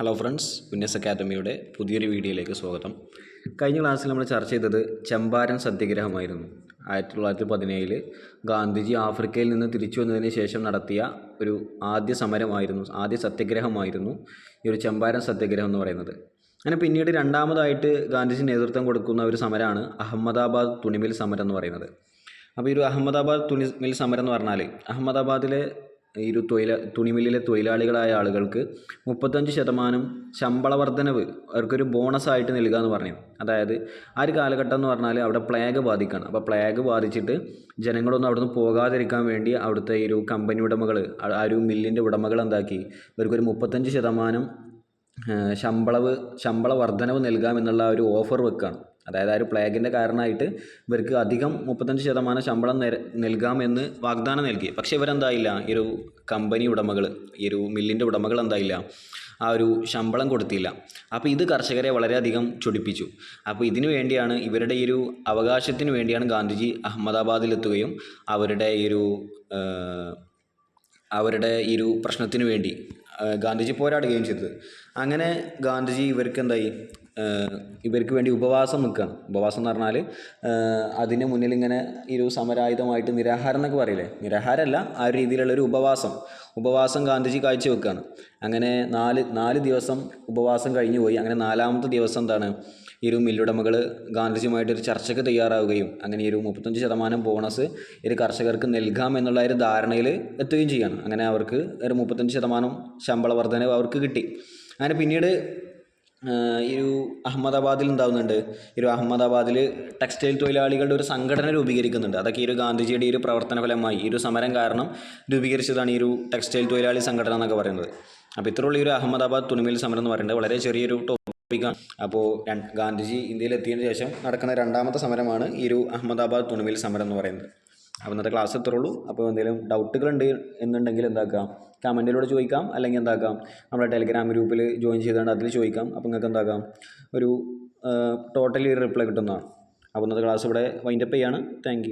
Hello friends ഉന്നസ് അക്കാദമിയുടെ പുതിയൊരു വീഡിയോയിലേക്ക് സ്വാഗതം. കഴിഞ്ഞ ക്ലാസ്സിൽ നമ്മൾ ചർച്ച ചെയ്തത് ചമ്പാരൻ സത്യാഗ്രഹമായിരുന്നു. ആയിരത്തി തൊള്ളായിരത്തി പതിനേഴിൽ ഗാന്ധിജി ആഫ്രിക്കയിൽ നിന്ന് തിരിച്ചു വന്നതിന് ശേഷം നടത്തിയ ഒരു ആദ്യ സമരമായിരുന്നു ആദ്യ സത്യാഗ്രഹമായിരുന്നു ഈ ഒരു ചമ്പാരൻ സത്യാഗ്രഹം എന്ന് പറയുന്നത്. അങ്ങനെ പിന്നീട് രണ്ടാമതായിട്ട് ഗാന്ധിജി നേതൃത്വം കൊടുക്കുന്ന ഒരു സമരമാണ് അഹമ്മദാബാദ് തുണിമിൽ സമരം എന്ന് പറയുന്നത്. അപ്പോൾ ഈ ഒരു അഹമ്മദാബാദ് തുണിമിൽ സമരം എന്ന് പറഞ്ഞാൽ അഹമ്മദാബാദിലെ ഒരു തൊഴില തുണിമില്ലിലെ തൊഴിലാളികളായ ആളുകൾക്ക് മുപ്പത്തഞ്ച് ശതമാനം ശമ്പള വർധനവ് അവർക്കൊരു ബോണസ് ആയിട്ട് നൽകുക എന്ന് പറഞ്ഞു. അതായത് ആ ഒരു കാലഘട്ടം എന്ന് പറഞ്ഞാൽ അവിടെ പ്ലേഗ് ബാധിക്കുകയാണ് അപ്പോൾ പ്ലേഗ് ബാധിച്ചിട്ട് ജനങ്ങളൊന്നും അവിടുന്ന് പോകാതിരിക്കാൻ വേണ്ടി അവിടുത്തെ ഈ ഒരു കമ്പനി ഉടമകൾ ആ ഒരു മില്ലിന്റെ ഉടമകൾ എന്താക്കി ഇവർക്കൊരു മുപ്പത്തഞ്ച് ശതമാനം ശമ്പളവ് ശമ്പള വർധനവ് നൽകാമെന്നുള്ള ഒരു ഓഫർ വെക്കുകയാണ് അതായത് ആ ഒരു പ്ലേഗിന്റെ കാരണമായിട്ട് ഇവർക്ക് അധികം മുപ്പത്തഞ്ച് ശതമാനം ശമ്പളം നൽകാമെന്ന് വാഗ്ദാനം നൽകി. പക്ഷേ ഇവരെന്തായില്ല? ഈ ഒരു കമ്പനി ഉടമകൾ ഈ ഒരു മില്ലിന്റെ ഉടമകൾ എന്തായില്ല? ആ ഒരു ശമ്പളം കൊടുത്തില്ല. അപ്പോൾ ഇത് കർഷകരെ വളരെയധികം ചൊടിപ്പിച്ചു. അപ്പോൾ ഇതിനു വേണ്ടിയാണ് ഇവരുടെ ഈ ഒരു അവകാശത്തിന് വേണ്ടിയാണ് ഗാന്ധിജി അഹമ്മദാബാദിലെത്തുകയും അവരുടെ ഈ ഒരു അവരുടെ ഈ ഒരു പ്രശ്നത്തിന് വേണ്ടി ഗാന്ധിജി പോരാടുകയും ചെയ്തത്. അങ്ങനെ ഗാന്ധിജി ഇവർക്ക് എന്തായി? ഇവർക്ക് വേണ്ടി ഉപവാസം നിൽക്കുകയാണ്. ഉപവാസം എന്ന് പറഞ്ഞാൽ അതിന് മുന്നിൽ ഇങ്ങനെ ഒരു സമരായുധമായിട്ട് നിരാഹാരം എന്നൊക്കെ പറയില്ലേ? നിരാഹാരമല്ല ആ ഒരു രീതിയിലുള്ള ഒരു ഉപവാസം. ഉപവാസം ഗാന്ധിജി കാഴ്ചവെക്കുകയാണ് അങ്ങനെ നാല് നാല് ദിവസം ഉപവാസം കഴിഞ്ഞു പോയി. അങ്ങനെ നാലാമത്തെ ദിവസം എന്താണ്? ഈ ഒരു മില്ലുടമകൾ ഗാന്ധിജിയുമായിട്ട് ഒരു ചർച്ചയ്ക്ക് തയ്യാറാവുകയും അങ്ങനെ ഈ ഒരു മുപ്പത്തഞ്ച് ശതമാനം ബോണസ് ഒരു കർഷകർക്ക് നൽകാം എന്നുള്ള ഒരു ധാരണയിൽ എത്തുകയും ചെയ്യുകയാണ് അങ്ങനെ അവർക്ക് ഒരു മുപ്പത്തഞ്ച് ശതമാനം ശമ്പള വർധനവ് അവർക്ക് കിട്ടി. അങ്ങനെ പിന്നീട് ഒരു അഹമ്മദാബാദിൽ ഉണ്ടാകുന്നുണ്ട് ഈ ഒരു അഹമ്മദാബാദിൽ ടെക്സ്റ്റൈൽ തൊഴിലാളികളുടെ ഒരു സംഘടന രൂപീകരിക്കുന്നുണ്ട്. അതൊക്കെ ഈ ഒരു ഗാന്ധിജിയുടെ ഈ ഒരു പ്രവർത്തന ഫലമായി ഈ ഒരു സമരം കാരണം രൂപീകരിച്ചതാണ് ഈ ഒരു ടെക്സ്റ്റൈൽ തൊഴിലാളി സംഘടന എന്നൊക്കെ പറയുന്നത്. അപ്പോൾ ഇത്രയുള്ള ഒരു അഹമ്മദാബാദ് തുണിമിൽ സമരം എന്ന് പറയുന്നത് വളരെ ചെറിയൊരു ടോപ്പിക്കാണ് അപ്പോൾ ഗാന്ധിജി ഇന്ത്യയിൽ എത്തിയതിനു ശേഷം നടക്കുന്ന രണ്ടാമത്തെ സമരമാണ് ഈ ഒരു അഹമ്മദാബാദ് തുണിമിൽ സമരം എന്ന് പറയുന്നത്. അപ്പോൾ ഇന്നത്തെ ക്ലാസ് എത്ര ഉള്ളൂ അപ്പോൾ എന്തെങ്കിലും ഡൗട്ടുകൾ ഉണ്ട് എന്നുണ്ടെങ്കിൽ എന്താക്കാം? കമന്റിലൂടെ ചോദിക്കാം. അല്ലെങ്കിൽ എന്താക്കാം? നമ്മുടെ ടെലിഗ്രാം ഗ്രൂപ്പിൽ ജോയിൻ ചെയ്തുകൊണ്ട് അതിൽ ചോദിക്കാം. അപ്പോൾ നിങ്ങൾക്ക് എന്താക്കാം? ഒരു ടോട്ടലി റിപ്ലൈ കിട്ടുന്നതാണ്. അപ്പോൾ ഇന്നത്തെ ക്ലാസ് ഇവിടെ വൈൻഡപ്പ് ചെയ്യാണ്. താങ്ക്